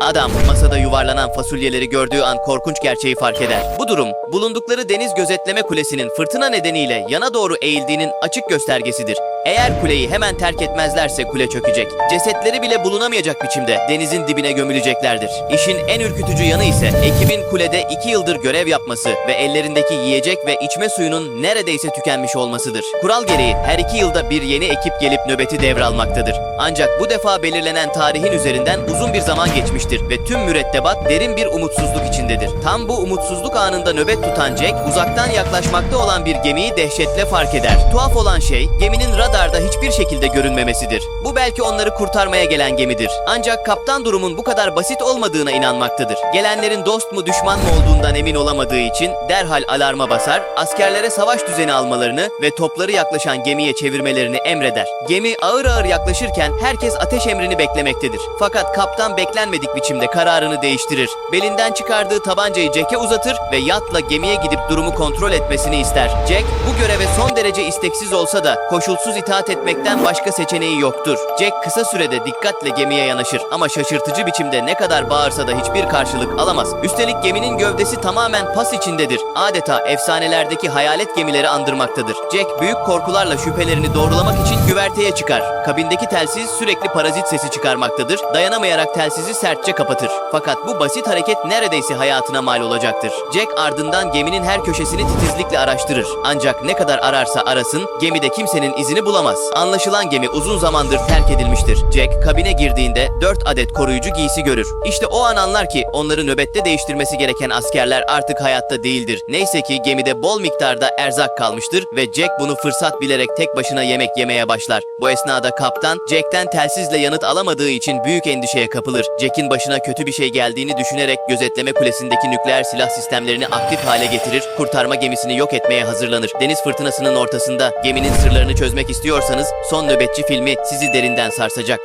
Adam masada yuvarlanan fasulyeleri gördüğü an korkunç gerçeği fark eder. Bu durum bulundukları deniz gözetleme kulesinin fırtına nedeniyle yana doğru eğildiğinin açık göstergesidir. Eğer kuleyi hemen terk etmezlerse kule çökecek. Cesetleri bile bulunamayacak biçimde denizin dibine gömüleceklerdir. İşin en ürkütücü yanı ise ekibin kulede iki yıldır görev yapması ve ellerindeki yiyecek ve içme suyunun neredeyse tükenmiş olmasıdır. Kural gereği her iki yılda bir yeni ekip gelip nöbeti devralmaktadır. Ancak bu defa belirlenen tarihin üzerinden uzun bir zaman geçmiştir ve tüm mürettebat derin bir umutsuzluk içindedir. Tam bu umutsuzluk anında nöbet tutan Jack uzaktan yaklaşmakta olan bir gemiyi dehşetle fark eder. Tuhaf olan şey geminin radarda hiçbir şekilde görünmemesidir. Bu belki onları kurtarmaya gelen gemidir. Ancak kaptan durumun bu kadar basit olmadığına inanmaktadır. Gelenlerin dost mu düşman mı olduğundan emin olamadığı için derhal alarma basar, askerlere savaş düzeni almalarını ve topları yaklaşan gemiye çevirmelerini emreder. Gemi ağır ağır yaklaşırken herkes ateş emrini beklemektedir. Fakat kaptan beklenmedik biçimde kararını değiştirir. Belinden çıkardığı tabancayı Jack'e uzatır ve yatla gemiye gidip durumu kontrol etmesini ister. Jack bu göreve son derece isteksiz olsa da koşulsuz itaat etmekten başka seçeneği yoktur. Jack kısa sürede dikkatle gemiye yanaşır ama şaşırtıcı biçimde ne kadar bağırsa da hiçbir karşılık alamaz. Üstelik geminin gövdesi tamamen pas içindedir. Adeta efsanelerdeki hayalet gemileri andırmaktadır. Jack büyük korkularla şüphelerini doğrulamak için güverteye çıkar. Kabindeki telsiz sürekli parazit sesi çıkarmaktadır. Dayanamayarak telsizi sertçe kapatır. Fakat bu basit hareket neredeyse hayatına mal olacaktır. Jack ardından geminin her köşesini titizlikle araştırır. Ancak ne kadar ararsa arasın gemide kimsenin izini bulamaz. Anlaşılan gemi uzun zamandır terk edilmiştir. Jack kabine girdiğinde 4 adet koruyucu giysi görür. İşte o an anlar ki onları nöbette değiştirmesi gereken askerler artık hayatta değildir. Neyse ki gemide bol miktarda erzak kalmıştır ve Jack bunu fırsat bilerek tek başına yemek yemeye başlar. Bu esnada kaptan Jack'ten telsizle yanıt alamadığı için büyük endişeye kapılır. Jack'in başına kötü bir şey geldiğini düşünerek gözetleme kulesindeki nükleer silah sistemlerini aktif hale getirir, kurtarma gemisini yok etmeye hazırlanır. Deniz fırtınasının ortasında geminin sırlarını çözmek istiyorsanız Son Nöbetçi filmi sizi derinden sarsacak.